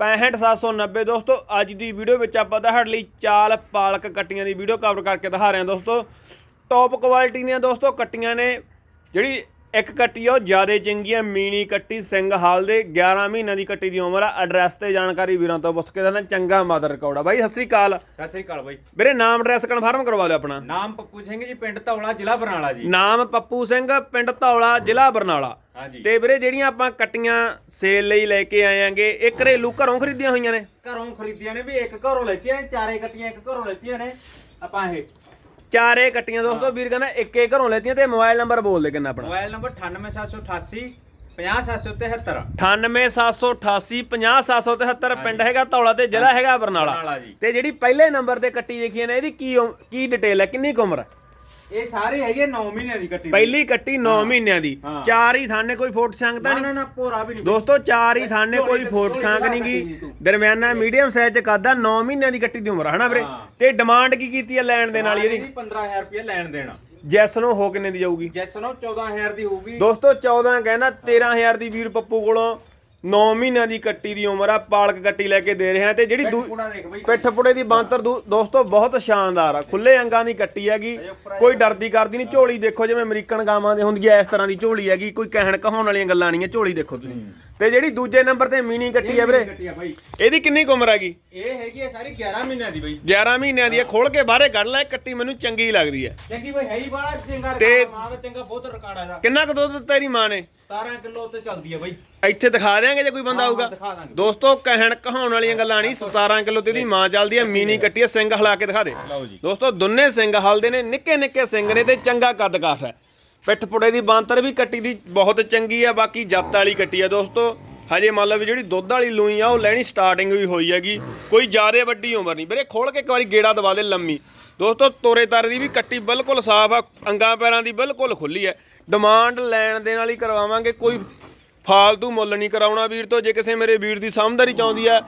65790 ਦੋਸਤੋ, ਅੱਜ ਦੀ ਵੀਡੀਓ ਵਿੱਚ ਆਪਾਂ ਤੁਹਾਡੇ ਲਈ ਚਾਲ ਪਾਲਕ ਕੱਟੀਆਂ ਦੀ ਵੀਡੀਓ ਕਵਰ ਕਰਕੇ ਦਿਖਾ ਰਹੇ ਹਾਂ ਦੋਸਤੋ। ਟੌਪ ਕੁਆਲਿਟੀ ਦੀਆਂ ਦੋਸਤੋ, ਕੱਟੀਆਂ ਨੇ ਜਿਹੜੀ ਇੱਕ ਕੱਟੀ ਉਹ ਜ਼ਿਆਦਾ ਚੰਗੀ ਆ ਮੀਨੀ ਕੱਟੀ ਸਿੰਘ ਹਾਲ ਦੇ 11 ਮਹੀਨਿਆਂ ਦੀ ਕੱਟੀ ਦੀ ਉਮਰ ਆ। ਐਡਰੈਸ ਤੇ ਜਾਣਕਾਰੀ ਵੀਰਾਂ ਤੋਂ ਪੁੱਛ ਕੇ ਦੱਸਣਾ ਚੰਗਾ ਮਦਰ ਰਿਕਾਰਡ ਆ। ਬਾਈ ਸਤਿ ਸ੍ਰੀ ਅਕਾਲ। ਸਤਿ ਸ੍ਰੀ ਅਕਾਲ ਬਾਈ। ਵੀਰੇ ਨਾਮ ਐਡਰੈਸ ਕਨਫਰਮ ਕਰਵਾ ਦਿਓ ਆਪਣਾ। ਨਾਮ ਪੱਪੂ ਸਿੰਘ ਜੀ ਪਿੰਡ ਧੌਲਾ ਜ਼ਿਲ੍ਹਾ ਬਰਨਾਲਾ ਜੀ। ਨਾਮ ਪੱਪੂ ਸਿੰਘ ਪਿੰਡ ਧੌਲਾ ਜ਼ਿਲ੍ਹਾ ਬਰਨਾਲਾ। ਹਾਂਜੀ। ਤੇ ਵੀਰੇ ਜਿਹੜੀਆਂ ਆਪਾਂ ਕੱਟੀਆਂ ਸੇਲ ਲਈ ਲੈ ਕੇ ਆਏ ਆਂਗੇ ਇਹ ਘਰੇਲੂ ਘਰੋਂ ਖਰੀਦੀਆਂ ਹੋਈਆਂ ਨੇ? ਘਰੋਂ ਖਰੀਦੀਆਂ ਨੇ ਵੀ ਇੱਕ ਘਰੋਂ ਲੈਤੀਆਂ ਚਾਰੇ ਕੱਟੀਆਂ ਇੱਕ ਘਰੋਂ ਲੈਤੀਆਂ ਨੇ। ਆਪਾਂ ਇਹ ਚਾਰੇ ਕੱਟੀਆਂ ਦੋਸਤੋ ਵੀਰ ਕਹਿੰਦਾ ਇੱਕੇ ਘਰੋਂ ਲੈਤੀਆਂ ਤੇ ਮੋਬਾਈਲ ਨੰਬਰ ਬੋਲ ਦੇ ਕਿੰਨਾ ਆਪਣਾ। ਮੋਬਾਈਲ ਨੰਬਰ 98788 50773 98788 50773 ਪਿੰਡ ਹੈਗਾ ਧੌਲਾ ਤੇ ਜ਼ਿਲ੍ਹਾ ਹੈਗਾ ਬਰਨਾਲਾ। ਤੇ ਜਿਹੜੀ ਪਹਿਲੇ ਨੰਬਰ ਤੇ ਕੱਟੀ ਦੇਖੀ ਨੇ ਇਹਦੀ ਕੀ ਕੀ ਡਿਟੇਲ ਹੈ? ਕਿੰਨੀ ਉਮਰ ਹੈ? ਇਹ ਸਾਰੇ ਹੈਗੇ 9 ਮਹੀਨਿਆਂ ਦੀ ਕੱਟੀ ਪਹਿਲੀ ਕੱਟੀ 9 ਮਹੀਨਿਆਂ ਦੀ। ਹਾਂ। ਚਾਰ ਹੀ ਥਾਨੇ ਕੋਈ ਫੋਟ ਸੰਗਤਾ ਨਾ ਨਹੀਂ? ਨਾ ਨਾ ਪੋਰਾ ਵੀ ਨਹੀਂ। ਦੋਸਤੋ ਚਾਰ ਹੀ ਥਾਨੇ ਕੋਈ ਫੋਟ ਸੰਗ ਨਹੀਂ ਗੀ। ਤੂੰ। ਦਰਮਿਆਨਾ ਮੀਡੀਅਮ ਸਾਈਜ਼ ਚ ਕਾਦਾ 9 ਮਹੀਨਿਆਂ ਦੀ ਕੱਟੀ ਦੀ ਉਮਰ ਹਨਾ ਵੀਰੇ? ਹਾਂ। ਤੇ ਡਿਮਾਂਡ ਕੀ ਕੀਤੀ ਹੈ ਲੈਣ ਦੇ ਨਾਲ ਇਹਦੀ? 15000 ਰੁਪਏ ਲੈਣ ਦੇਣਾ। ਜੈਸ ਨੂੰ ਹੋ ਕਿੰਨੇ ਦੀ ਜਾਊਗੀ? ਜੈਸ ਨੂੰ 14000 ਦੀ ਹੋਊਗੀ। ਦੋਸਤੋ 14 ਕਹਿੰਦਾ 13000 ਦੀ ਵੀਰ ਪੱਪੂ ਕੋਲੋਂ। 9 ਮਹੀਨਿਆਂ ਦੀ ਕੱਟੀ ਦੀ ਉਮਰ ਆ ਪਾਲਕ ਕੱਟੀ ਲੈ ਕੇ ਦੇ ਰਿਹਾ ਤੇ ਜਿਹੜੀ ਦੂ- ਪੂੜਾ ਦੇਖ ਬਾਈ। ਪਿੱਠ ਪੁੜੇ ਦੀ ਬਾਂਤਰ ਦੂ- ਦੋਸਤੋ ਬਹੁਤ ਸ਼ਾਨਦਾਰ ਆ। ਖੁੱਲੇ ਅੰਗਾਂ ਦੀ ਕੱਟੀ ਹੈਗੀ। ਕੋਈ ਡਰਦੀ ਕਰਦੀ ਨਹੀਂ। ਝੋਲੀ ਦੇਖੋ ਜਿਵੇਂ ਅਮਰੀਕਨ ਗਾਵਾਂ ਦੇ ਹੁੰਦੀ ਐ ਇਸ ਤਰ੍ਹਾਂ ਦੀ ਝੋਲੀ ਹੈਗੀ। ਕੋਈ ਕਹਿਣ ਕਹਾਉਣ ਵਾਲੀਆਂ ਗੱਲਾਂ ਨਹੀਂ ਐ ਝੋਲੀ ਦੇਖੋ ਤੁਸੀਂ। ਤੇ ਜਿਹੜੀ ਦੂਜੇ ਨੰਬਰ ਤੇ ਮਿਨੀ ਕੱਟੀ ਹੈ ਵੀਰੇ। ਆ ਬਾਈ। ਇਹਦੀ ਕਿੰਨੀ ਕੁ ਉਮਰ ਹੈਗੀ? ਇਹ ਹੈਗੀ ਆ ਸਾਰੀ 11 ਮਹੀਨਿਆਂ ਦੀ ਬਾਈ। 11 ਮਹੀਨਿਆਂ ਦੀ ਹੈ। ਖੋਲ ਕੇ ਬਾਹਰੇ ਕੱਢ ਲੈ ਕੱਟੀ ਮੈਨੂੰ ਚੰਗੀ ਲੱਗਦੀ ਹੈ ਚੰਗੀ ਬਾਈ ਹੈ ਹੀ ਬਾਲਾ ਚੰਗਾ ਤੇ- ਰਿਕਾਰਡ ਮਾਂ ਦਾ ਚੰਗਾ ਬਹੁਤ ਰਿਕਾਰਡ ਆ ਇਹਦਾ। ਕਿੰਨਾ ਕੁ ਦੁੱਧ ਤੇਰੀ ਮਾਂ ਨੇ? 17 ਕਿਲੋ ਤੇ ਚੱਲਦੀ ਆ ਬਾਈ। ਇੱਥੇ ਦਿਖਾ ਦਿਆਂਗੇ ਜੇ ਕੋਈ ਬੰਦਾ ਹਾਂ, ਆਊਗਾ। ਦਿਖਾ ਦਾਂਗੇ। ਦੋਸਤੋ ਕਹਿਣ ਕਹਾਉਣ ਵਾਲੀਆਂ ਗੱਲਾਂ ਨਹੀਂ 17 ਕਿਲੋ ਤੇ ਦੀ ਮਾਂ ਚੱਲਦੀ ਹੈ ਮੀਨੀ ਕੱਟੀ ਹੈ ਸਿੰਘ ਹਿਲਾ ਕੇ ਦਿਖਾ ਦੇ। ਲਓ ਜੀ। ਦੋਸਤੋ ਦੋਨੇ ਸਿੰਘ ਹਲਦੇ ਨੇ ਨਿੱਕੇ ਨਿੱਕੇ ਸਿੰਘ ਨੇ ਤੇ ਚੰਗਾ ਕੱਦ ਕਾਠ ਹੈ। ਪਿੱਠ ਪੁੜੇ ਦੀ ਬਾਂਤਰ ਵੀ ਕੱਟੀ ਦੀ ਬਹੁਤ ਚੰਗੀ ਆ, ਬਾਕੀ ਜੱਤ ਵਾਲੀ ਕੱਟੀ ਆ ਦੋਸਤੋ। ਹਜੇ ਮੰਨ ਲਓ ਵੀ ਜਿਹੜੀ ਦੁੱਧ ਵਾਲੀ ਲੂਈ ਆ, ਉਹ ਲੈਣੀ ਸਟਾਰਟਿੰਗ ਵੀ ਹੋਈ ਹੈਗੀ। ਕੋਈ ਜ਼ਿਆਦਾ ਵੱਡੀ ਉਮਰ ਨਹੀਂ। ਵੀਰੇ, ਖੋਲ ਕੇ ਇੱਕ ਵਾਰੀ ਗੇੜਾ ਦਵਾ ਦੇ ਲੰਮੀ। ਦੋਸਤੋ, ਤੋਰੇ ਤਾਰੇ ਦੀ ਵੀ ਕੱਟੀ ਬਿਲਕੁਲ ਸਾਫ਼ ਆ, ਅੰਗਾਂ ਪੈਰਾਂ ਦੀ ਬਿਲਕੁਲ ਖੁੱਲੀ ਹੈ ਡਿਮਾਂਡ ਲੈਣ ਦੇ ਨਾਲ ਹੀ ਕਰਵਾਵਾਂਗੇ, ਕੋਈ ਫਾਲਤੂ ਮੁੱਲ ਨਹੀਂ ਕਰਾਉਣਾ ਵੀਰ ਤੋਂ। ਜੇ ਕਿਸੇ ਮੇਰੇ ਵੀਰ ਦੀ ਸਮਝਦਾਰੀ ਚਾਹੁੰਦੀ ਹੈ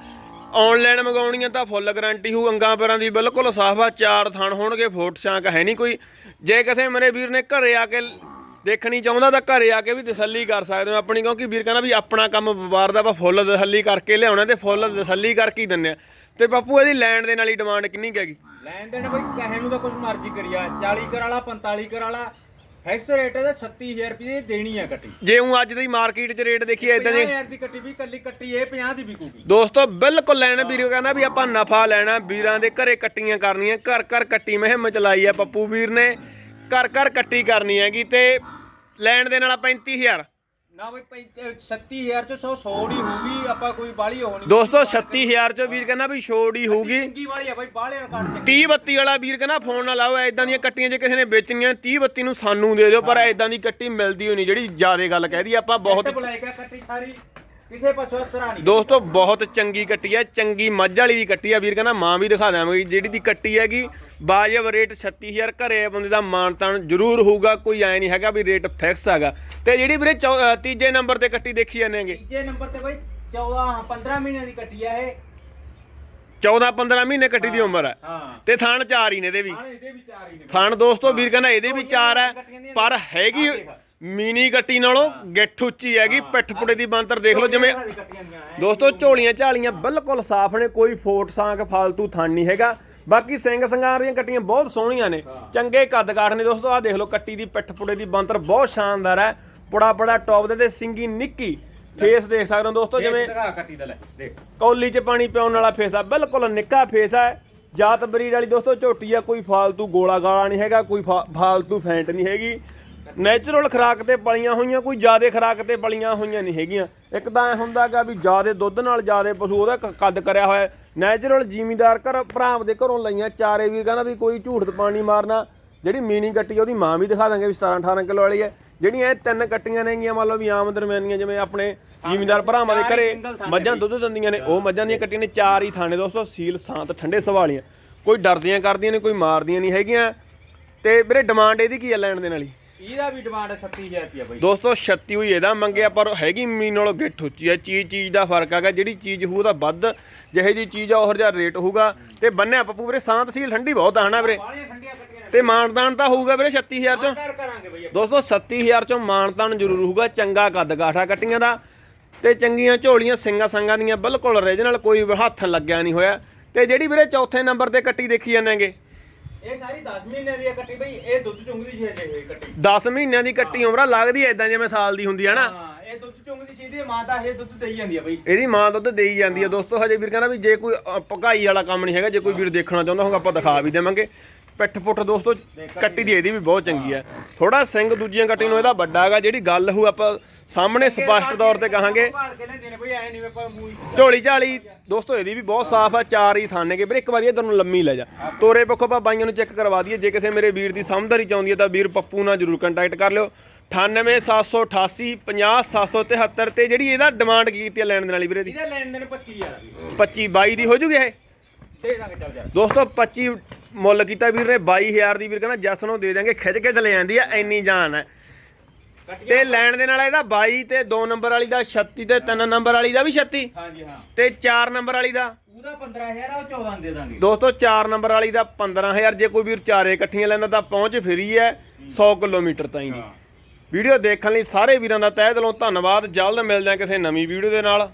ਆਨਲਾਈਨ ਮੰਗਾਉਣੀ ਆ ਤਾਂ ਫੁੱਲ ਗਾਰੰਟੀ ਹੋਊ, ਅੰਗਾਂ ਪੈਰਾਂ ਦੀ ਬਿਲਕੁਲ ਸਾਫ਼ ਆ, ਚਾਰ ਥਣ ਹੋਣਗੇ, ਫੋਟ ਸ਼ਾਂਕ ਹੈ ਨਹੀਂ ਕੋਈ। ਜੇ ਕਿਸੇ ਮੇਰੇ ਵੀਰ ਨੇ ਘਰੇ ਆ ਕੇ ਦੇਖਣੀ ਚਾਹੁੰਦਾ ਤਾਂ ਘਰੇ ਆ ਕੇ ਵੀ ਤਸੱਲੀ ਕਰ ਸਕਦੇ ਹੋ। ਆਪਣੀ ਕਿਉਂਕਿ ਵੀਰ ਕਹਿੰਦਾ ਵੀ ਆਪਣਾ ਕੰਮ ਵਪਾਰ ਦਾ ਆਪਾਂ ਫੁੱਲ ਤਸੱਲੀ ਕਰਕੇ ਲਿਆਉਣਾ ਤੇ ਫੁੱਲ ਤਸੱਲੀ ਕਰਕੇ ਹੀ ਦਿੰਨੇ ਆ। ਤੇ ਬਾਪੂ, ਇਹਦੀ ਲੈਣ ਦੇ ਨਾਲ ਹੀ ਡਿਮਾਂਡ ਕਿੰਨੀ ਕੁ ਹੈਗੀ? ਲੈਣ ਦੇਣ ਕੋਈ ਕਹੇ ਨੂੰ ਤਾਂ ਕੁਝ ਮਰਜ਼ੀ ਕਰੀਆ 40 ਕਰ ਵਾਲਾ 45 ਕਰ ਵਾਲਾ ਫਿਕਸ ਰੇਟ ਇਹਦਾ 37000 ਰੁਪਏ ਦੀ ਦੇਣੀ ਆ ਕੱਟੀ ਜੇ ਉਹ ਅੱਜ ਦੀ ਮਾਰਕੀਟ 'ਚ ਰੇਟ ਦੇਖੀਏ ਇਦਾਂ ਜੇ 50000 ਦੀ ਕੱਟੀ ਵੀ ਕੱਲੀ ਕੱਟੀ ਇਹ 50 ਦੀ ਵਿਕੂਗੀ। ਦੋਸਤੋ ਬਿਲਕੁਲ ਲੈਣਾ ਵੀਰ ਕਹਿੰਦਾ ਵੀ ਆਪਾਂ ਨਫਾ ਲੈਣਾ ਵੀਰਾਂ ਦੇ ਘਰੇ ਕੱਟੀਆਂ ਕਰਨੀਆਂ ਘਰ ਘਰ ਕੱਟੀ ਮੁਹਿੰਮ ਚਲਾਈ ਹੈ ਪੱਪੂ ਵੀਰ ਨੇ ਘਰ ਘਰ ਕੱਟੀ ਕਰਨੀ ਹੈਗੀ ਤੇ ਲੈਣ ਦੇ ਨਾਲ 35000 ਨਾ ਬਈ 37000 ਚ 100 100 ਦੀ ਹੋਊਗੀ ਆਪਾਂ ਕੋਈ ਬਾਲੀ ਹੋ ਨਹੀਂ ਦੋਸਤੋ 36000 ਚੋਂ ਵੀਰ ਕਹਿੰਦਾ ਵੀ ਛੋੜ ਹੀ ਹੋਊਗੀ। ਚੰਗੀ ਵਾਲੀ ਆ ਬਾਈ ਬਾਲੇ ਰਿਕਾਰਡ ਚੰਗੀ। 30 32 ਵਾਲਾ ਵੀਰ ਕਹਿੰਦਾ ਫੋਨ ਨਾ ਲਾਓ ਐਦਾਂ ਦੀਆਂ ਕੱਟੀਆਂ ਜੇ ਕਿਸੇ ਨੇ ਵੇਚਣੀਆਂ 30 32 ਨੂੰ ਸਾਨੂੰ ਦੇ ਦਿਓ ਪਰ ਐਦਾਂ ਦੀ ਕੱਟੀ ਮਿਲਦੀ ਨਹੀਂ ਜਿਹੜੀ ਜਿਆਦੇ ਗੱਲ ਕਹਿ ਦਈ ਆਪਾਂ ਬਹੁਤ ਬੁਲਾਏਗਾ ਕੱਟੀ ਸਾਰੀ। ਕਿਸੇ ਪਾਸੋਂ ਤਰਾ ਨਹੀਂ ਦੋਸਤੋ ਬਹੁਤ ਚੰਗੀ ਕੱਟੀ ਹੈ ਚੰਗੀ ਮੱਝ ਵਾਲੀ ਦੀ ਕੱਟੀ ਹੈ। ਵੀਰ ਕਹਿੰਦਾ ਮਾਂ ਵੀ ਦਿਖਾ ਦੇਵਾਂਗੇ। ਜਿਹੜੀ ਦੀ ਕੱਟੀ ਹੈਗੀ ਬਾਜਬ ਰੇਟ 36000 ਘਰੇ ਬੰਦੇ ਦਾ ਮਾਨਤਾਨ ਜ਼ਰੂਰ ਹੋਊਗਾ। ਕੋਈ ਐ ਨਹੀਂ ਹੈਗਾ ਵੀ ਰੇਟ ਫਿਕਸ ਹੈਗਾ। ਤੇ ਜਿਹੜੀ ਵੀਰੇ ਤੀਜੇ ਨੰਬਰ ਤੇ ਕੱਟੀ ਦੇਖੀ ਜਾਂਦੇਗੇ ਤੀਜੇ ਨੰਬਰ ਤੇ ਬਾਈ 14 15 ਮਹੀਨਿਆਂ ਦੀ ਕੱਟੀ ਆ ਇਹ। 14 15 ਮਹੀਨੇ ਕੱਟੀ ਦੀ ਉਮਰ ਹੈ। ਹਾਂ। ਤੇ ਥਣ ਚਾਰ ਹੀ ਨੇ ਇਹਦੇ ਵੀ। ਹਾਂ ਇਹਦੇ ਵੀ ਚਾਰ ਹੀ ਨੇ ਥਣ ਦੋਸਤੋ ਵੀਰ ਕਹਿੰਦਾ ਇਹਦੇ ਵੀ ਚਾਰ ਹੈ ਪਰ ਹੈਗੀ ਮੀਨੀ ਕੱਟੀ ਨਾਲੋਂ ਗਿੱਠ ਉੱਚੀ ਹੈਗੀ ਪਿੱਠ ਪੁੜੇ ਦੀ ਬੰਤਰ ਦੇਖ ਲਓ ਜਿਵੇਂ। ਦੋਸਤੋ ਝੋਲੀਆਂ ਝਾਲੀਆਂ ਬਿਲਕੁਲ ਸਾਫ਼ ਨੇ ਕੋਈ ਫੋਟ ਸਾਂਕ ਫਾਲਤੂ ਥਣ ਨਹੀਂ ਹੈਗਾ। ਬਾਕੀ ਸਿੰਘ ਸੰਗਾਰ ਦੀਆਂ ਕੱਟੀਆਂ ਬਹੁਤ ਸੋਹਣੀਆਂ ਨੇ ਚੰਗੇ ਕੱਦ ਕਾਠ ਨੇ ਦੋਸਤੋ ਆਹ ਦੇਖ ਲਓ ਕੱਟੀ ਦੀ ਪਿੱਠ ਪੁੜੇ ਦੀ ਬੰਤਰ ਬਹੁਤ ਸ਼ਾਨਦਾਰ ਹੈ। ਪੁੜਾ ਪੁੜਾ ਟੌਪ ਦੇ ਤੇ ਸਿੰਗੀ ਨਿੱਕੀ ਫੇਸ ਦੇਖ ਸਕਦੇ ਹੋ ਦੋਸਤੋ ਜਿਵੇਂ ਕੱਟੀ ਦਾ ਲੈ ਦੇਖ। ਕੌਲੀ 'ਚ ਪਾਣੀ ਪਿਆਉਣ ਵਾਲਾ ਫੇਸ ਆ ਬਿਲਕੁਲ ਨਿੱਕਾ ਫੇਸ ਹੈ ਜਾਤ ਬਰੀਡ ਵਾਲੀ ਦੋਸਤੋ ਝੋਟੀ ਆ ਕੋਈ ਫਾਲਤੂ ਗੋਲਾ ਗਾਲਾ ਨਹੀਂ ਹੈਗਾ ਕੋਈ ਫਾਲਤੂ ਫੈਂਟ ਨਹੀਂ ਹੈਗੀ। ਨੈਚੁਰਲ ਖਰਾਕ ਤੇ ਪਲੀਆਂ ਹੋਈਆਂ ਕੋਈ ਜ਼ਿਆਦੇ ਖਰਾਕ ਤੇ ਪਲੀਆਂ ਹੋਈਆਂ ਨਹੀਂ ਹੈਗੀਆਂ। ਇੱਕ ਤਾਂ ਐ ਹੁੰਦਾਗਾ ਵੀ ਜ਼ਿਆਦੇ ਦੁੱਧ ਨਾਲ ਜ਼ਿਆਦੇ ਪਸ਼ੂ ਉਹਦਾ ਕ- ਕੱਦ ਕਰਿਆ ਹੋਇਆ ਨੈਚੁਰਲ ਜ਼ਿਮੀਦਾਰ ਘਰ ਭਰਾਵ ਦੇ ਘਰੋਂ ਲਈਆਂ ਚਾਰੇ ਵੀਰ ਕਹਿੰਦਾ ਵੀ ਕੋਈ ਝੂਠ ਪਾਣੀ ਮਾਰਨਾ। ਜਿਹੜੀ ਮੀਨੀ ਕੱਟੀ ਉਹਦੀ ਮਾਂ ਵੀ ਦਿਖਾ ਦਾਂਗੇ ਵੀ 17 18 ਕਿਲੋ ਵਾਲੀ ਹੈ। ਜਿਹੜੀਆਂ ਇਹ ਤਿੰਨ ਕੱਟੀਆਂ ਨੇਗੀਆਂ ਮੰਨ ਲਓ ਵੀ ਆਮ ਦਰਮਿਆਨੀਆਂ ਜਿਵੇਂ ਆਪਣੇ ਜ਼ਿਮੀਦਾਰ ਭਰਾਵਾਂ ਦੇ ਹੀ ਘਰੇ ਮੱਝਾਂ ਦੁੱਧ ਦਿੰਦੀਆਂ ਨੇ ਉਹ ਮੱਝਾਂ ਦੀਆਂ ਕੱਟੀਆਂ ਨੇ ਚਾਰ ਹੀ ਥਾਣੇ ਦੋਸਤੋ ਸੀਲ ਸਾਂਤ ਠੰਡੇ ਸੁਭਾਅ ਵਾਲੀਆਂ ਕੋਈ ਡਰਦੀਆਂ ਕਰਦੀਆਂ ਨੇ ਕੋਈ ਮਾਰਦੀਆਂ ਨਹੀਂ ਹੈਗੀਆਂ। ਤੇ ਵੀਰੇ ਡਿਮਾਂਡ ਇਹਦੀ ਕੀ ਆ ਲੈਣ ਦੇ ਵਾਲੀ? ਇਹਦਾ ਵੀ ਡਿਮਾਂਡ 37000 ਰੁਪਏ ਬਾਈ। ਦੋਸਤੋ 36 ਹੋਈ ਇਹਦਾ ਮੰਗਿਆ ਪਰ ਹੈਗੀ ਮੀਨ ਨਾਲੋਂ ਗਿੱਠ ਉੱਚੀ ਹੈ ਚੀਜ਼ ਚੀਜ਼ ਦਾ ਫ਼ਰਕ ਹੈਗਾ ਜਿਹੜੀ ਚੀਜ਼ ਹੋਊ ਉਹਦਾ ਵੱਧ ਜਿਹੇ ਜੀ ਚੀਜ਼ ਆ ਉਹ ਜਿਹਾ ਰੇਟ ਹੋਊਗਾ। ਤੇ ਬੰਨਿਆ ਪੱਪੂ ਵੀਰੇ ਸਾਂ ਤਸੀਲ ਠੰਡੀ ਬਹੁਤ ਆ ਹਨਾ ਵੀਰੇ? ਤੇ ਮਾਨਦਾਨ ਤਾਂ ਹੋਊਗਾ ਵੀਰੇ 36000 ਚੋਂ? ਕਰ ਕਰਾਂਗੇ ਬਾਈ ਆਪਾਂ। ਦੋਸਤੋ 37000 ਚੋਂ ਮਾਨਤਾਨ ਜ਼ਰੂਰ ਹੋਊਗਾ ਚੰਗਾ ਕੱਦ ਗਾਠਾ ਕੱਟੀਆਂ ਦਾ। ਤੇ ਚੰਗੀਆਂ ਝੋਲੀਆਂ ਸਿੰਗਾ ਸੰਗਾਂ ਦੀਆਂ ਬਿਲਕੁਲ ਰੀਜਨਲ ਕੋਈ ਹੱਥ ਲੱਗਿਆ ਨਹੀਂ ਹੋਇਆ। ਤੇ ਜਿਹੜੀ ਵੀਰੇ ਚੌਥੇ ਨੰਬਰ ਤੇ ਕੱਟੀ ਦੇਖੀ ਜਾਂਦੇਗੇ ਇਹ ਸਾਰੀ 10 ਮਹੀਨੇ ਦੀ ਹੈ ਕੱਟੀ ਬਈ ਇਹ ਦੁੱਧ ਚੁੰਗਦੀ ਸੀ ਹਜੇ ਹੋਈ ਕੱਟੀ। 10 ਮਹੀਨਿਆਂ ਦੀ ਕੱਟੀ ਉਮਰਾ ਲੱਗਦੀ ਐ ਇਦਾਂ ਜਿਵੇਂ ਸਾਲ ਦੀ ਹੁੰਦੀ ਹੈ ਨਾ। ਹਾਂ ਇਹ ਦੁੱਧ ਚੁੰਗਦੀ ਸੀ ਦੀ ਮਾਂ ਤਾਂ ਇਹ ਦੁੱਧ ਦੇਈ ਜਾਂਦੀ ਆ ਬਈ। ਇਹਦੀ ਮਾਂ ਦੁੱਧ ਦੇਈ ਜਾਂਦੀ ਹੈ। ਦੋਸਤੋ ਹਜੇ ਵੀਰ ਕਹਿੰਦਾ ਵੀ ਜੇ ਕੋਈ ਅ, ਭਕਾਈ ਵਾਲਾ ਕੰਮ ਨਹੀਂ ਹੈਗਾ ਜੇ ਕੋਈ ਵੀਰ ਦੇਖਣਾ ਚਾਹੁੰਦਾ ਹੋਗਾ ਆਪਾਂ ਦਿਖਾ ਵੀ ਦੇਵਾਂਗੇ। ਪਿੱਠ ਪੁੱਠ ਦੋਸਤੋ ਕੱਟੀ ਦੀ ਇਹਦੀ ਵੀ ਬਹੁਤ ਚੰਗੀ ਹੈ ਥੋੜਾ ਸਿੰਘ ਦੂਜੀਆਂ ਕੱਟੀ ਨੂੰ ਇਹਦਾ ਵੱਡਾ ਹੈਗਾ ਜਿਹੜੀ ਗੱਲ ਹੋਊ ਆਪਾਂ ਸਾਹਮਣੇ ਸਪਸ਼ਟ ਤੌਰ ਤੇ ਕਹਾਂਗੇ। ਝੋਲੀ ਝਾਲੀ ਦੋਸਤੋ ਇਹਦੀ ਵੀ ਬਹੁਤ ਸਾਫ਼ ਆ ਚਾਰ ਹੀ ਥਾਨੇ ਕੇ। ਵੀਰੇ ਇੱਕ ਵਾਰੀ ਇਧਰ ਨੂੰ ਲੰਮੀ ਲੈ ਜਾ। ਤੋਰੇ ਪੱਖੋਂ ਆਪਾਂ ਬਾਈਆਂ ਨੂੰ ਚੈੱਕ ਕਰਵਾ ਦਈਏ। ਜੇ ਕਿਸੇ ਮੇਰੇ ਵੀਰ ਦੀ ਸਮਝਦਾਰੀ ਚਾਹੁੰਦੀ ਹੈ ਤਾਂ ਵੀਰ ਪੱਪੂ ਨਾਲ ਜਰੂਰ ਕੰਟੈਕਟ ਕਰ ਲਿਓ। 98788 50773 ਤੇ ਜਿਹੜੀ ਇਹਦਾ ਡਿਮਾਂਡ ਕੀ ਕੀਤੀ ਹੈ ਲੈਣ ਦੇ ਵਾਲੀ ਵੀਰੇ ਦੀ? ਇਹਦਾ ਲੈਣ ਦੇਣ 25000 ਆ ਵੀ 25 22 ਦੀ ਹੋ ਜੂਗੀ ਇਹ? ਦੋਸਤੋ 25 ਮੁੱਲ ਕੀਤਾ ਵੀਰ ਨੇ 22000 ਦੀ ਵੀਰ ਕਹਿੰਦਾ ਜੱਸ ਨੂੰ ਦੇ ਦਾਂਗੇ ਖਿੱਚ ਕੇ ਚਲੇ ਜਾਂਦੀ ਆ ਇੰਨੀ ਜਾਨ ਹੈ ਤੇ ਲੈਣ ਦੇ ਨਾਲ ਇਹਦਾ 22 ਤੇ 2 ਨੰਬਰ ਵਾਲੀ ਦਾ 36 ਤੇ 3 ਨੰਬਰ ਵਾਲੀ ਦਾ ਵੀ 36 ਹਾਂਜੀ ਹਾਂ। ਤੇ 4 ਨੰਬਰ ਵਾਲੀ ਦਾ। ਉਹਦਾ 15000 ਆ ਉਹ 14 ਦੇ ਦਾਂਗੇ। ਦੋਸਤੋ 4 ਨੰਬਰ ਵਾਲੀ ਦਾ 15000 ਜੇ ਕੋਈ ਵੀਰ ਚਾਰੇ ਇਕੱਠੀਆਂ ਲੈਂਦਾ ਤਾਂ ਪਹੁੰਚ ਫਰੀ ਹੈ 100 ਕਿਲੋਮੀਟਰ ਤਾਈਂ ਦੀ। ਵੀਡੀਓ ਦੇਖਣ ਲਈ ਸਾਰੇ ਵੀਰਾਂ ਦਾ ਤਹਿ ਦਿਲੋਂ ਧੰਨਵਾਦ। ਜਲਦ ਮਿਲਦੇ ਹਾਂ ਕਿਸੇ ਨਵੀਂ ਵੀਡੀਓ ਦੇ ਨਾਲ।